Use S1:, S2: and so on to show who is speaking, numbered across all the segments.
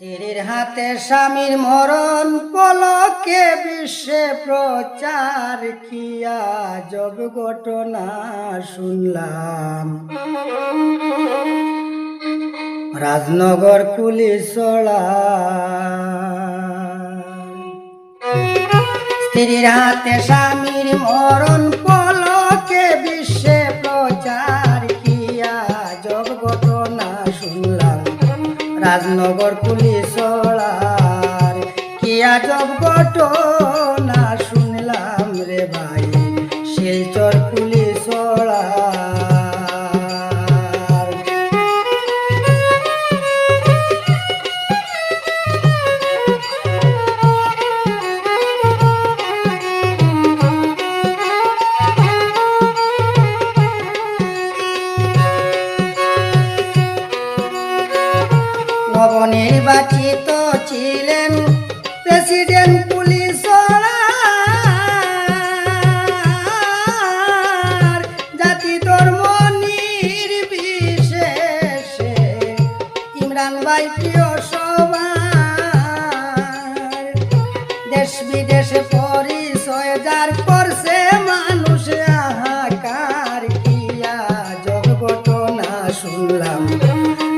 S1: স্ত্রীর হাতে স্বামীর মরণ পলকে বিশ্বে প্রচার কিয়া জব ঘটনা শুনলাম। রাজনগর পুলিশ স্ত্রীর হাতে স্বামীর মরণ পলকে বিশ্বে প্রচার কিয়া জব ঘটনা শুনলাম। রাজনগর পুলিশ কিয়া জব ঘটনা শুনলাম রে ভাই। শিলচর পুলিশ নবনির্বাচিত ছিলেন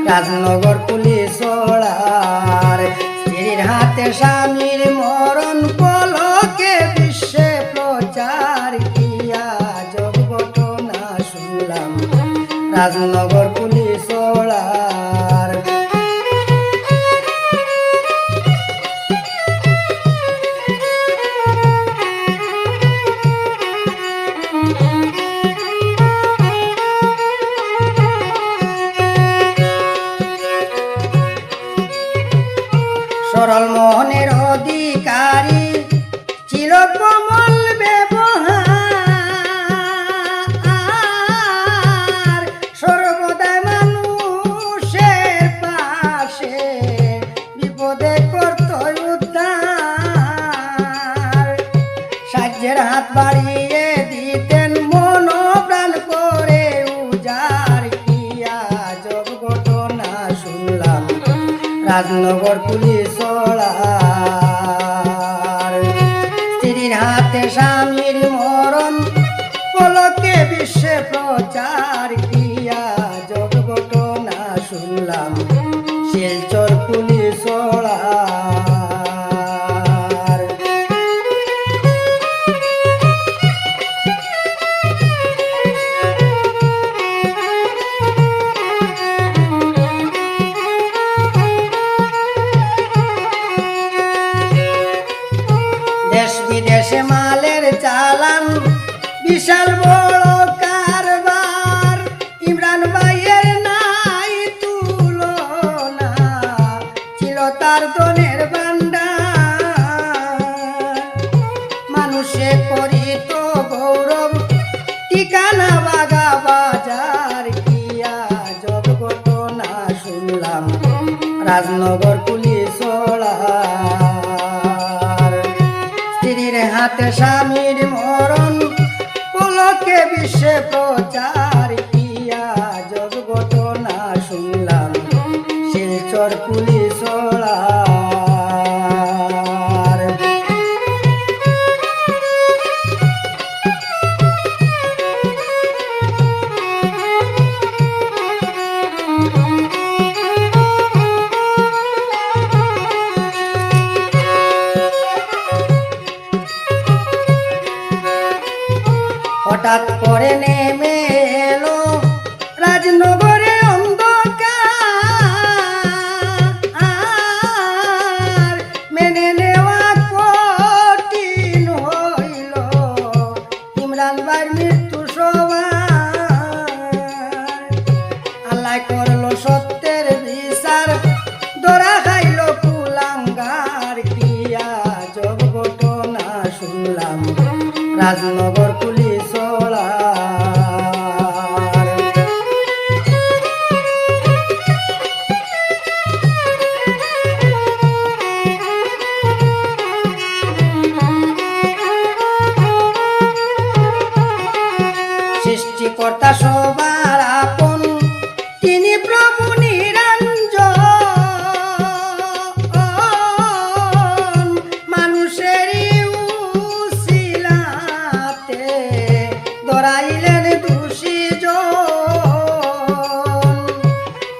S1: রাজনগর পুলিশ স্ত্রীর হাতে স্বামীর মরণ পলকে বিশ্বে প্রচার কিয়া জগ না শুনলাম। রাজনগর সরল মোহনের অধিকারী ছিল কমল ব্যবহার। সর্বদাই মানুষের পাশে বিপদে করত উদ্ধার। সাহায্যের হাত বাড়িয়ে দিতেন, মনোপ্রাণ করে উজার কিয়া জব ঘটনা শুনলাম। রাজনগর পুলিশ হাতে স্বামীর মরণ পলকে বিশ্বে প্রচার কিয়া জগ না শুনলাম। শিলচর রাজনগর পুলিশ স্ত্রীর হাতে স্বামীর মরণ পলকে বিশ্বে প্রচার হঠাৎ নেমে এলো রাজনগরে অন্ধকার। মেনে নেওয়া কঠিন হইল। ইমরান মৃত্যু সবার আল্লাহ করল সত্যের বিচার। দরা খাইল কুলাঙ্গার। কিয়া ঘটনা শুনলাম। রাজনগর পুলিশ দাতা সবার আপন। তিনি প্রভু নিরঞ্জ মানুষেরই উশিলাতে দরাইলেন দোষী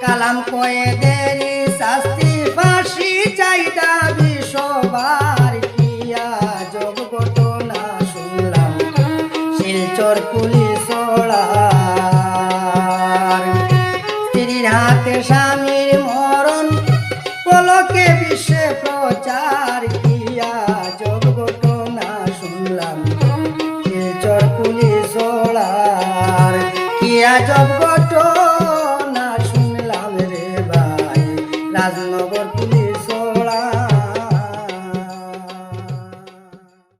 S1: কালাম কয়ে দেরি শাস্তি, ফাঁসি চাই দাবি, সবার কিয়া জগঘটনা শুনলাম। শিলচর পুলিশ প্রচার কিয়া যোগ ঘটনা শুনলাম। শিলচর সোলার কিয়া যোগ